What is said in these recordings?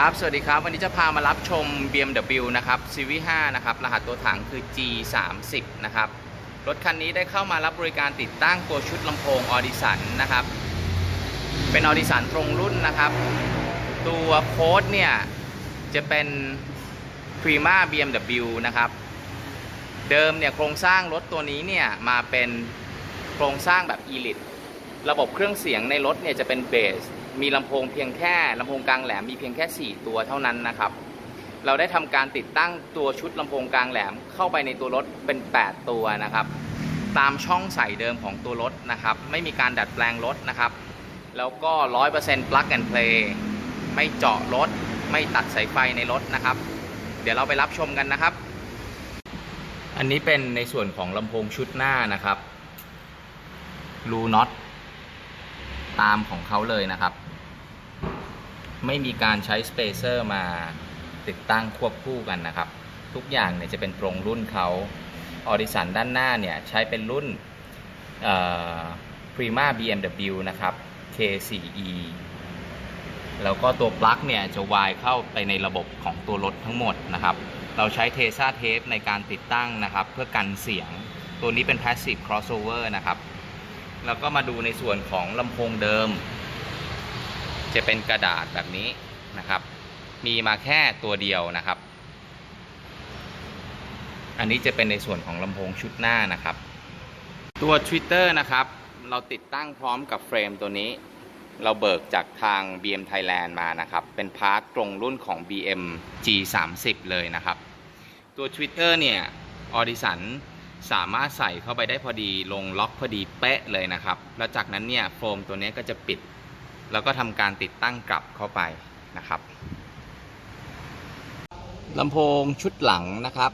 ครับ สวัสดีครับ วันนี้จะพามารับชม BMW นะครับ Series 5นะครับ รหัสตัวถังคือ G30 นะครับ รถคันนี้ได้เข้ามารับบริการติดตั้งตัวชุดลำโพงออดิสันนะครับ เป็นออดิสันตรงรุ่นนะครับ ตัวโค้ดเนี่ย จะเป็น Prima BMW นะครับ เดิมเนี่ยโครงสร้างรถตัวนี้เนี่ยมาเป็นโครงสร้างแบบ Elite ระบบเครื่องเสียงในรถเนี่ยจะเป็นเบส มีลำโพงเพียงแค่ลำโพงกลางแหลมมีเพียงแค่ 4 ตัวเท่านั้นนะครับ เราได้ทำการติดตั้งตัวชุดลำโพงกลางแหลมเข้าไปในตัวรถเป็น 8 ตัวนะครับ ตามช่องใส่เดิมของตัวรถนะครับ ไม่มีการดัดแปลงรถนะครับ แล้วก็ 100% plug and play ไม่เจาะรถ ไม่ตัดสายไฟในรถนะครับ เดี๋ยวเราไปรับชมกันนะครับ อันนี้เป็นในส่วนของลำโพงชุดหน้านะครับรูน็อตตามของเขาเลยนะครับ ไม่มีการใช้สเปเซอร์มาติดตั้งควบคู่กันนะครับ ทุกอย่างเนี่ยจะเป็นตรงรุ่นเขาออดิสันด้านหน้าเนี่ยใช้เป็นรุ่นเอ่อ Prima BMW นะครับ K4E แล้วก็ตัวปลั๊กเนี่ยจะวายเข้าไปในระบบของตัวรถทั้งหมดนะครับ เราใช้เทซ่าเทปในการติดตั้งนะครับ เพื่อกันเสียง ตัวนี้เป็น Passive Crossover นะครับ แล้วก็มาดูในส่วนของลำโพงเดิม จะเป็นกระดาษแบบนี้นะครับ มีมาแค่ตัวเดียวนะครับ อันนี้จะเป็นในส่วนของลำโพงชุดหน้านะครับ ตัว Twitter นะครับ เราติดตั้งพร้อมกับเฟรมตัวนี้ เราเบิกจากทาง BM Thailand มานะครับ เป็นพาร์ทตรงรุ่นของ BM G30 เลยนะครับ ตัว Twitter เนี่ยออดิสันสามารถใส่เข้าไปได้พอดีลงล็อกพอดีเป๊ะเลยนะครับ แล้วจากนั้นเนี่ยโฟมตัวนี้ก็จะปิด แล้วก็ทำการติดตั้งกลับเข้าไปนะครับลำโพงชุดหลังนะครับ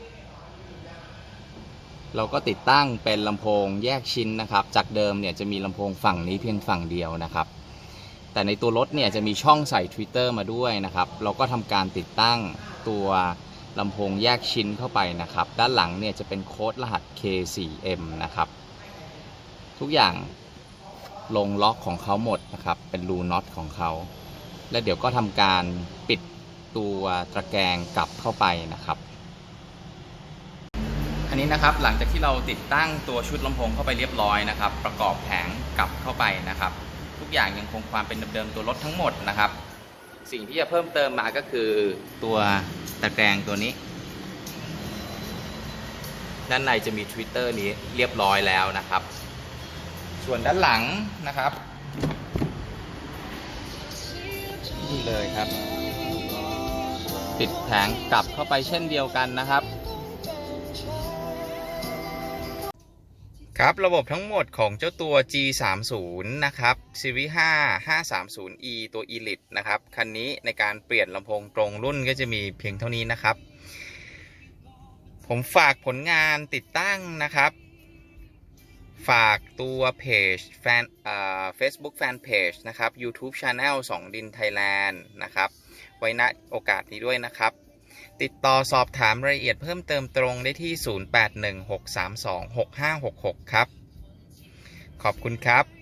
เราก็ติดตั้งเป็นลำโพงแยกชิ้นนะครับ จากเดิมเนี่ยจะมีลำโพงฝั่งนี้เพียงฝั่งเดียวนะครับ แต่ในตัวรถเนี่ยจะมีช่องใส่ Twitter มาด้วยนะครับ เราก็ทำการติดตั้งตัวลำโพงแยกชิ้นเข้าไปนะครับ ด้านหลังเนี่ยจะเป็นโค้ดรหัส K4M นะครับ ทุกอย่าง ลงล็อกของเขาหมดนะครับ เป็นรูน็อตของเขา แล้วเดี๋ยวก็ทำการปิดตัวตะแกรงกลับเข้าไปนะครับ อันนี้นะครับหลังจากที่เราติดตั้งตัวชุดลำโพงเข้าไปเรียบร้อยนะครับ ประกอบแผงกลับเข้าไปนะครับ ทุกอย่างยังคงความเป็นเดิมๆตัวรถทั้งหมดนะครับ สิ่งที่จะเพิ่มเติมมาก็คือตัวตะแกรงตัวนี้ด้านในจะมี Twitter นี้เรียบร้อยแล้วนะครับ ส่วนด้านหลังนะครับนี่เลยครับปิดแผงกลับเข้าไปเช่นเดียวกันนะครับ ครับระบบทั้งหมดของเจ้าตัว G30 นะครับ Series 5 530e ตัว Elite นะครับ คันนี้ในการเปลี่ยนลำโพงตรงรุ่นก็จะมีเพียงเท่านี้นะครับ ผมฝากผลงานติดตั้งนะครับ ฝากตัวเพจแฟนอ่า Facebook Fanpage นะครับ YouTube Channel 2ดินไทยแลนด์นะครับ ไว้ณโอกาสนี้ด้วยนะครับ ติดต่อสอบถามรายละเอียดเพิ่มเติมตรงได้ที่ 0816326566 ครับ ขอบคุณครับ